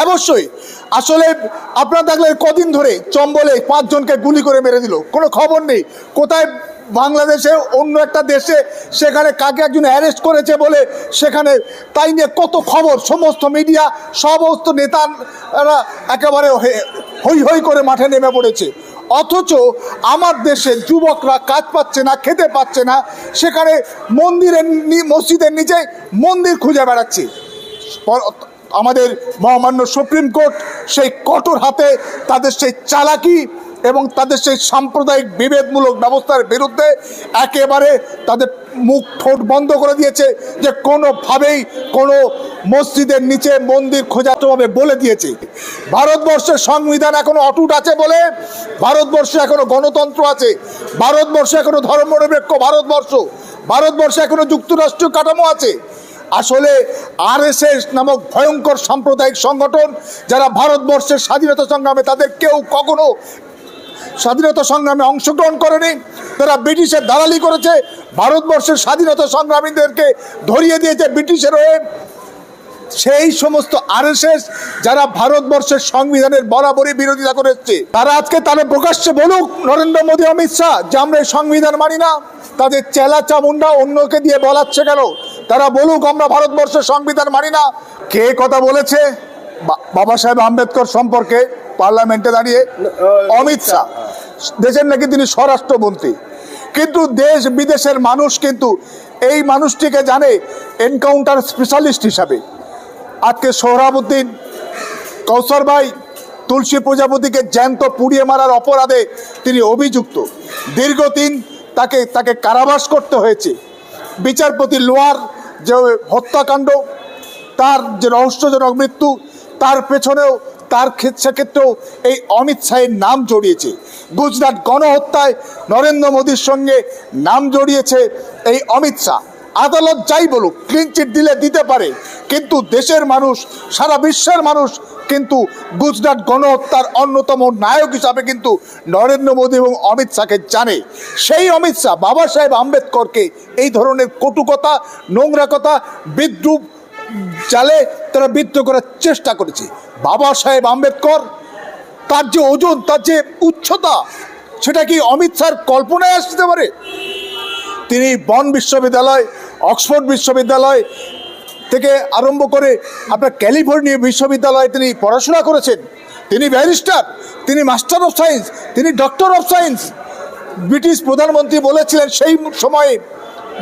অবশ্যই। আসলে আপনার দেখলেন কদিন ধরে চম্বলে পাঁচজনকে গুলি করে মেরে দিল। কোনো খবর নেই। কোথায় বাংলাদেশে অন্য একটা দেশে সেখানে কাকে একজন অ্যারেস্ট করেছে বলে সেখানে তাই নিয়ে কত খবর? সমস্ত মিডিয়া, সমস্ত নেতারা একেবারে হে- হৈ করে মাঠে নেমে পড়েছে। অথচ আমার দেশে যুবকরা কাজ পাচ্ছে না, খেতে পাচ্ছে না, সেখানে মন্দিরের মসজিদের নিচে মন্দির খুঁজে বেড়াচ্ছে। আমাদের মহামান্য সুপ্রিম কোর্ট সেই কঠোর হাতে তাদের সেই চালাকি এবং তাদের সেই সাম্প্রদায়িক বিভেদমূলক ব্যবস্থার বিরুদ্ধে একেবারে তাদের মুখ ঠোঁট বন্ধ করে দিয়েছে যে কোনোভাবেই কোনো মসজিদের নিচে মন্দির খোঁজাতভাবে বলে দিয়েছে। ভারতবর্ষের সংবিধান এখনও অটুট আছে বলে ভারতবর্ষে এখনও গণতন্ত্র আছে। ভারতবর্ষে এখনও ধর্মনিরপেক্ষ ভারতবর্ষ। ভারতবর্ষে এখনও যুক্তরাষ্ট্রীয় কাঠামো আছে। আসলে আরএসএস নামক ভয়ঙ্কর সাম্প্রদায়িক সংগঠন যারা ভারতবর্ষের স্বাধীনতা সংগ্রামে তাদের কেউ কখনো স্বাধীনতা সংগ্রামে অংশগ্রহণ করেনি। তারা ব্রিটিশের দালালি করেছে, ভারতবর্ষের স্বাধীনতা সংগ্রামীদেরকে ধরিয়ে দিয়েছে ব্রিটিশের হয়ে। সেই সমস্ত আরএসএস যারা ভারতবর্ষের সংবিধানের বরাবরই বিরোধিতা করে এসছে তারা আজকে তারা প্রকাশ্যে বলুক, নরেন্দ্র মোদী, অমিত শাহ, যে আমরা সংবিধান মানি না, তাদের চেলা চামুন্ডা অন্যকে দিয়ে বলাচ্ছে কেন? তারা বলুক আমরা ভারতবর্ষের সংবিধান মানি না। কে কথা বলেছে? বাবা সাহেব আম্বেদকর সম্পর্কে পার্লামেন্টে দাঁড়িয়ে অমিত শাহ। দেশের নাকি তিনি স্বরাষ্ট্রমন্ত্রী। কিন্তু দেশ বিদেশের মানুষ কিন্তু এই মানুষটিকে জানে এনকাউন্টার স্পেশালিস্ট হিসাবে। আজকে সোহরাবুদ্দিন কৌসর ভাই তুলসী প্রজাপতিকে জ্যান্ত পুড়িয়ে মারার অপরাধে তিনি অভিযুক্ত। দীর্ঘদিন তাকে তাকে কারাবাস করতে হয়েছে। বিচারপতি লোয়ার যে হত্যাকাণ্ড, তার যে রহস্যজনক মৃত্যু, তার পেছনেও, তার ক্ষে- সেক্ষেত্রেও এই অমিত শাহের নাম জড়িয়েছে। গুজরাট গণহত্যায় নরেন্দ্র মোদীর সঙ্গে নাম জড়িয়েছে এই অমিত শাহ। আদালত যাই বলুক ক্লিনচিট দিলে দিতে পারে, কিন্তু দেশের মানুষ, সারা বিশ্বের মানুষ কিন্তু গুজরাট গণহত্যার অন্যতম নায়ক হিসাবে কিন্তু নরেন্দ্র মোদী এবং অমিত শাহকে জানে। সেই অমিত শাহ, বাবা সাহেব আম্বেদকরকে এই ধরনের কটুকতা নোংরা কথা, বিদ্রুপ জালে তারা বিদ্রোহ করার চেষ্টা করেছে। বাবা সাহেব আম্বেদকর, তার যে ওজন, তার যে উচ্চতা, সেটা কি অমিত শাহর কল্পনায় আসতে পারে? তিনি বন বিশ্ববিদ্যালয়, অক্সফোর্ড বিশ্ববিদ্যালয় থেকে আরম্ভ করে আপনার ক্যালিফোর্নিয়া বিশ্ববিদ্যালয়ে তিনি পড়াশোনা করেছেন। তিনি ব্যারিস্টার, তিনি মাস্টার অফ সায়েন্স, তিনি ডক্টর অফ সায়েন্স। ব্রিটিশ প্রধানমন্ত্রী বলেছিলেন সেই সময়ে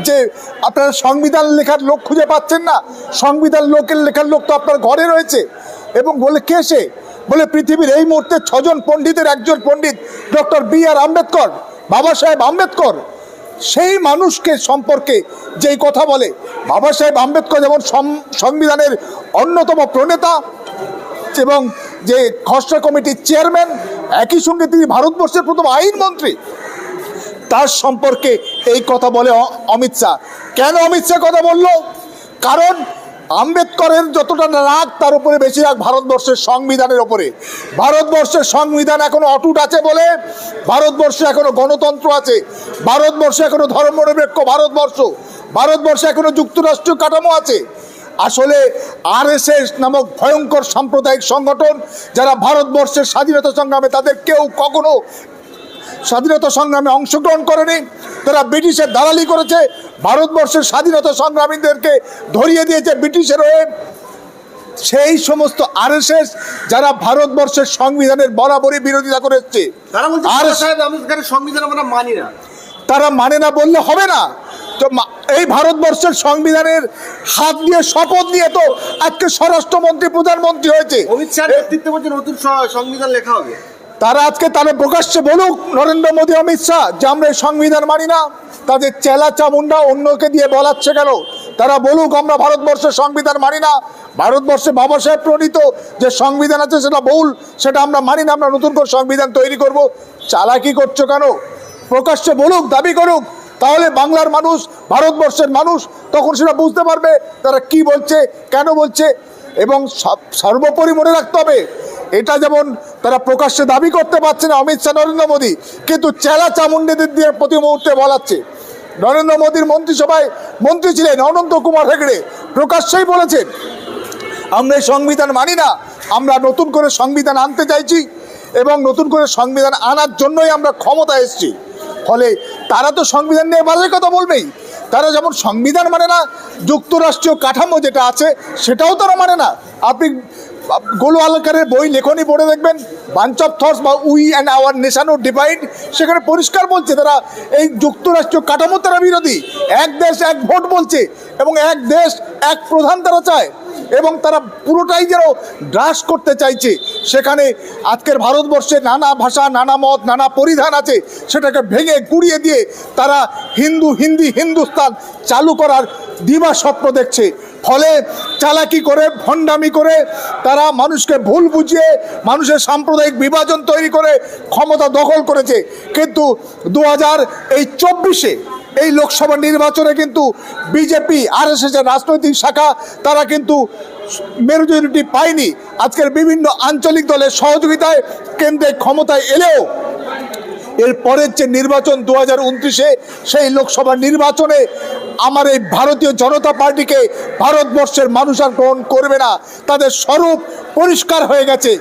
যে আপনারা সংবিধান লেখার লোক খুঁজে পাচ্ছেন না। সংবিধান লোকের লেখার লোক তো আপনার ঘরে রয়েছে। এবং বলে কে সে? বলে পৃথিবীর এই মুহূর্তে ছজন পণ্ডিতের একজন পণ্ডিত doctor B R Ambedkar, Baba Saheb Ambedkar. সেই মানুষকে সম্পর্কে যেই কথা বলে, বাবা সাহেব আম্বেদকর যেমন সংবিধানের অন্যতম প্রণেতা এবং যে খসড়া কমিটির চেয়ারম্যান, একই সঙ্গে তিনি ভারতবর্ষের প্রথম আইনমন্ত্রী, তার সম্পর্কে এই কথা বলে অমিত শাহ। কেন অমিত শাহ কথা বলল? কারণ আম্বেদকরের যতটা রাগ, তার উপরে বেশি রাগ ভারতবর্ষের সংবিধানের ওপরে ভারতবর্ষের সংবিধান এখনও অটুট আছে বলে, ভারতবর্ষে এখনও গণতন্ত্র আছে, ভারতবর্ষে এখনও ধর্মনিরপেক্ষ ভারতবর্ষ, ভারতবর্ষে এখনও যুক্তরাষ্ট্রীয় কাঠামো আছে। আসলে আরএসএস নামক ভয়ঙ্কর সাম্প্রদায়িক সংগঠন, যারা ভারতবর্ষের স্বাধীনতা সংগ্রামে তাদের কেউ কখনো স্বাধীনতা সংগ্রামে অংশগ্রহণ করেনি তারা ব্রিটিশের দালালি করেছে ভারতবর্ষের স্বাধীনতা সংগ্রামীদেরকে ধরিয়ে দিয়েছে ব্রিটিশের হয়ে। সেই সমস্ত আরএসএস যারা ভারতবর্ষের সংবিধানের বরাবরই বিরোধিতা করে এসছে তারা আর মানি তারা মানে না বললে হবে না। তো এই ভারতবর্ষের সংবিধানের হাত দিয়ে শপথ নিয়ে তো আজকে স্বরাষ্ট্রমন্ত্রী প্রধানমন্ত্রী হয়েছে। অমিত শাহ নেতৃত্বে নতুন সংবিধান লেখা হবে। তারা আজকে তারা প্রকাশ্যে বলুক, নরেন্দ্র মোদী, অমিত শাহ, যে আমরা সংবিধান মানি না, তাদের চেলা চামুন্ডা অন্যকে দিয়ে বলাচ্ছে কেন? তারা বলুক, আমরা ভারতবর্ষের সংবিধান মানি না। ভারতবর্ষে বাবা সাহেব প্রণীত যে সংবিধান আছে, সেটা ভুল, সেটা আমরা মানি না, আমরা নতুন করে সংবিধান তৈরি করব। চালাকি করছ কেন? প্রকাশ্যে বলুক, দাবি করুক, তাহলে বাংলার মানুষ, ভারতবর্ষের মানুষ তখন সেটা বুঝতে পারবে, তারা কি বলছে, কেন বলছে, এবং সর্বোপরি মনে রাখতে হবে এটা যেমন তারা প্রকাশ্যে দাবি করতে পারছে না, অমিত শাহ, নরেন্দ্র মোদী, কিন্তু চেলা চামুন্ডিদের দিয়ে প্রতি মুহূর্তে বলাচ্ছে। নরেন্দ্র মোদীর মন্ত্রিসভায় মন্ত্রী ছিলেন অনন্ত কুমার হেগড়ে, প্রকাশ্যেই বলেছেন, আমরা সংবিধান মানি না, আমরা নতুন করে সংবিধান আনতে চাইছি এবং নতুন করে সংবিধান আনার জন্যই আমরা ক্ষমতা এসেছি। ফলে তারা তো সংবিধান নিয়ে বাজে কথা বলবেই। তারা যেমন সংবিধান মানে না, যুক্তরাষ্ট্রীয় কাঠামো যেটা আছে, সেটাও তারা মানে না। আপনি গোলু আলকারের বই লেখনি পড়ে দেখবেন। বাঞ্চ অফ থটস বা we and our nation divide. সেখানে পরিষ্কার বলছে তারা, এই যুক্তরাষ্ট্রীয় কাঠামো তারা বিরোধী। এক দেশ এক ভোট বলছে এবং এক দেশ এক প্রধান তারা চায়। এবং তারা পুরোটাই যেন গ্রাস করতে চাইছে। সেখানে আজকের ভারতবর্ষে নানা ভাষা, নানা মত, নানা পরিধান আছে। সেটাকে ভেঙে গুড়িয়ে দিয়ে তারা হিন্দু, হিন্দি, হিন্দুস্তান চালু করার দিবা স্বপ্ন দেখছে। ফলে চালাকি করে, ভণ্ডামি করে, তারা মানুষকে ভুল বুঝিয়ে, মানুষের সাম্প্রদায়িক বিভাজন তৈরি করে ক্ষমতা দখল করেছে। কিন্তু দু হাজার এই চব্বিশে এই লোকসভা নির্বাচনে কিন্তু বিজেপি আর এস রাজনৈতিক শাখা, তারা কিন্তু মেজরিটি পায়নি। আজকের বিভিন্ন আঞ্চলিক দলের সহযোগিতায় কেন্দ্রে ক্ষমতায় এলেও এর পরের যে নির্বাচন দু হাজার সেই লোকসভা নির্বাচনে আমার এই ভারতীয় জনতা পার্টিকে ভারতবর্ষের মানুষ আর গ্রহণ করবে না। তাদের স্বরূপ পরিষ্কার হয়ে গেছে।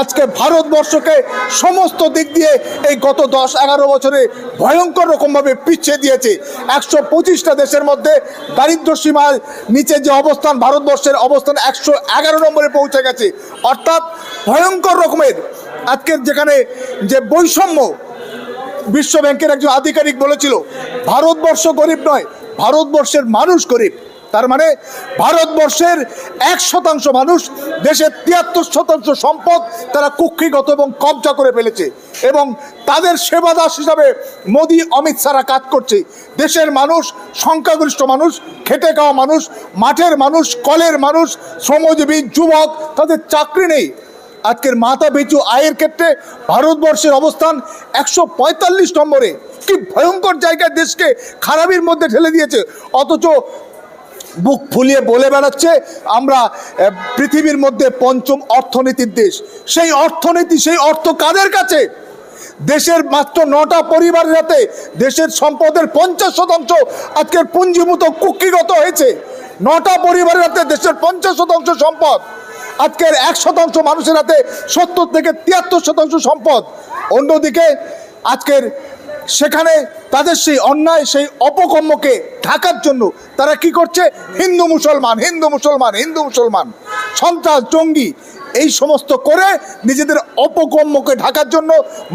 আজকে ভারতবর্ষকে সমস্ত দিক দিয়ে এই গত দশ এগারো বছরে ভয়ঙ্কর রকমভাবে পিছিয়ে দিয়েছে। একশো পঁচিশটা দেশের মধ্যে দারিদ্র সীমার নিচে যে অবস্থান, ভারতবর্ষের অবস্থান একশো এগারো নম্বরে পৌঁছে গেছে। অর্থাৎ ভয়ঙ্কর রকমের আজকের যেখানে যে বৈষম্য বিশ্ব ব্যাংকের একজন আধিকারিক বলেছিল, ভারতবর্ষ গরিব নয়, ভারতবর্ষের মানুষ গরিব। তার মানে ভারতবর্ষের এক শতাংশ মানুষ দেশের তিয়াত্তর শতাংশ সম্পদ তারা কুক্ষিগত এবং কবজা করে ফেলেছে এবং তাদের সেবাদাস হিসাবে মোদী, অমিত শাহরা কাজ করছে। দেশের মানুষ, সংখ্যাগরিষ্ঠ মানুষ, খেটে খাওয়া মানুষ, মাঠের মানুষ, কলের মানুষ, শ্রমজীবী, যুবক, তাদের চাকরি নেই। আজকের মাথা পিছু আয়ের ক্ষেত্রে ভারতবর্ষের অবস্থান একশো পঁয়তাল্লিশ নম্বরে। কি ভয়ঙ্কর জায়গায় দেশকে খারাপির মধ্যে ঠেলে দিয়েছে। অথচ বুক ফুলিয়ে বলে বেড়াচ্ছে, আমরা পৃথিবীর মধ্যে পঞ্চম অর্থনীতির দেশ। সেই অর্থনীতি, সেই অর্থ কাদের কাছে? দেশের মাত্র নটা পরিবারের হাতে দেশের সম্পদের পঞ্চাশ শতাংশ আজকের পুঞ্জীভূত কুক্ষিগত হয়েছে। নটা পরিবারের হাতে দেশের পঞ্চাশ শতাংশ সম্পদ। আজকের এক শতাংশ মানুষের হাতে সত্তর থেকে তিয়াত্তর শতাংশ সম্পদ। অন্যদিকে আজকের সেখানে তাদের সেই অন্যায়, সেই অপকর্মকে ঢাকার জন্য তারা কি করছে? হিন্দু মুসলমান হিন্দু মুসলমান হিন্দু মুসলমান, সন্ত্রাস, জঙ্গি এই সমস্ত করে নিজেদের অপকর্মকে ঢাকার জন্য,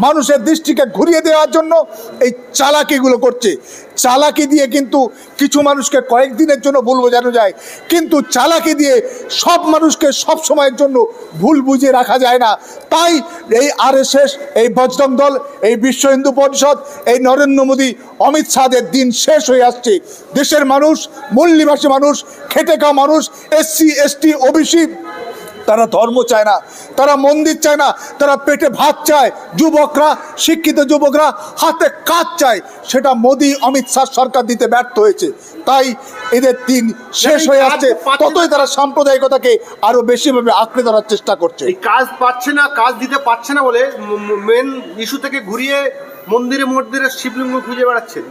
মানুষের দৃষ্টিকে ঘুরিয়ে দেওয়ার জন্য এই চালাকিগুলো করছে। চালাকি দিয়ে কিন্তু কিছু মানুষকে কয়েকদিনের জন্য ভুল বোঝানো যায়। কিন্তু চালাকি দিয়ে সব মানুষকে সব সময়ের জন্য ভুল বুঝিয়ে রাখা যায় না। তাই এই আরএসএস, এই বজরং দল, এই বিশ্ব হিন্দু পরিষদ, এই নরেন্দ্র মোদী, অমিত শাহদের দিন শেষ হয়ে আসছে। দেশের মানুষ, মূল মানুষ, খেটে খাওয়া মানুষ, এসসি, এসটি, ওবিসি তারা ধর্ম চায় না তারা মন্দির চায় না তারা পেটে ভাত চায়। যুবকরা শিক্ষিত যুবকরা হাতে কাজ চায়। সেটা মোদি অমিত শাহ সরকার দিতে ব্যর্থ হয়েছে। তাই এদের দিন শেষ হয়ে আসছে ততই তারা সাম্প্রদায়িকতাকে আরও বেশিভাবে আঁকড়ে ধরার চেষ্টা করছে। কাজ পাচ্ছে না কাজ দিতে পারছে না বলে মেন ইস্যু থেকে ঘুরিয়ে মন্দিরে মন্দিরে শিবলিঙ্গ খুঁজে বেড়াচ্ছে।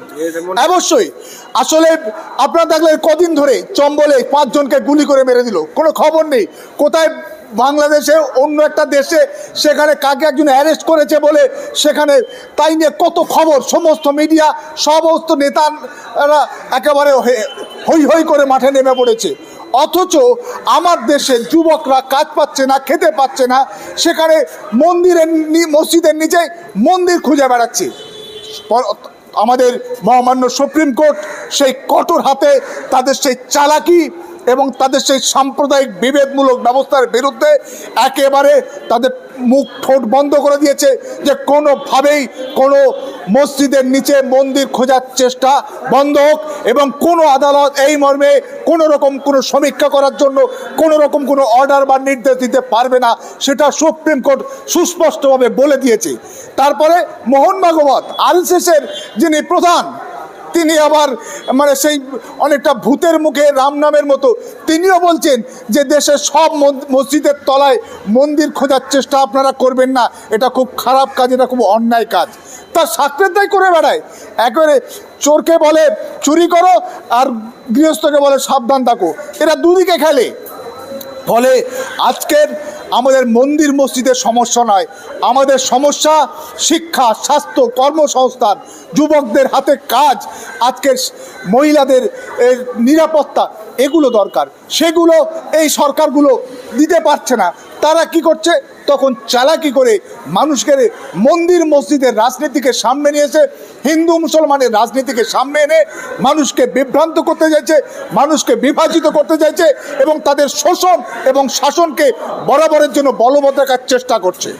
অবশ্যই। আসলে আপনারা দেখলেন কদিন ধরে চম্বলে পাঁচজনকে গুলি করে মেরে দিল। কোনো খবর নেই। কোথায় বাংলাদেশে অন্য একটা দেশে সেখানে কাকে একজন অ্যারেস্ট করেছে বলে সেখানে তাই নিয়ে কত খবর। সমস্ত মিডিয়া সমস্ত নেতারা একেবারে হয়ে- হৈ হৈ করে মাঠে নেমে পড়েছে। অথচ আমার দেশে যুবকরা কাজ পাচ্ছে না, খেতে পাচ্ছে না, সেখানে মন্দিরের মসজিদের নিচে মন্দির খুঁজে বেড়াচ্ছে। আমাদের মহামান্য সুপ্রিম কোর্ট সেই কঠোর হাতে তাদের সেই চালাকি এবং তাদের সেই সাম্প্রদায়িক বিভেদমূলক ব্যবস্থার বিরুদ্ধে একেবারে তাদের মুখ ঠোঁট বন্ধ করে দিয়েছে যে কোনোভাবেই কোনো মসজিদের নিচে মন্দির খোঁজার চেষ্টা বন্ধ হোক এবং কোনো আদালত এই মর্মে কোনো রকম কোনো সমীক্ষা করার জন্য কোনো রকম কোনো অর্ডার বা নির্দেশ দিতে পারবে না, সেটা সুপ্রিম কোর্ট সুস্পষ্টভাবে বলে দিয়েছে। তারপরে মোহন ভাগবত আরএসএসের যিনি প্রধান তিনি আবার মানে সেই অনেকটা ভূতের মুখে রাম নামের মতো তিনিও বলছেন যে দেশের সব মসজিদের তলায় মন্দির খোঁজার চেষ্টা আপনারা করবেন না। এটা খুব খারাপ কাজ, এটা খুব অন্যায় কাজ। তার সাকরের দায় করে বেড়ায়। একেবারে চোরকে বলে চুরি করো আর গৃহস্থকে বলে সাবধান থাকো। এরা দুদিকে খেলে। ফলে আজকের আমাদের মন্দির মসজিদের সমস্যা নয়। আমাদের সমস্যা শিক্ষা, স্বাস্থ্য, কর্মসংস্থান, যুবকদের হাতে কাজ, আজকের মহিলাদের নিরাপত্তা, এগুলো দরকার। সেগুলো এই সরকারগুলো দিতে পারছে না। তারা কি করছে? তখন চালাকি করে মানুষকে মন্দির, মসজিদের রাজনীতিকে সামনে নিয়েছে হিন্দু, মুসলমানের রাজনীতিকে সামনে এনে মানুষকে বিভ্রান্ত করতে চাইছে, মানুষকে বিভাজিত করতে চাইছে এবং তাদের শোষণ এবং শাসনকে বরাবরের জন্য বলবৎ রাখার চেষ্টা করছে।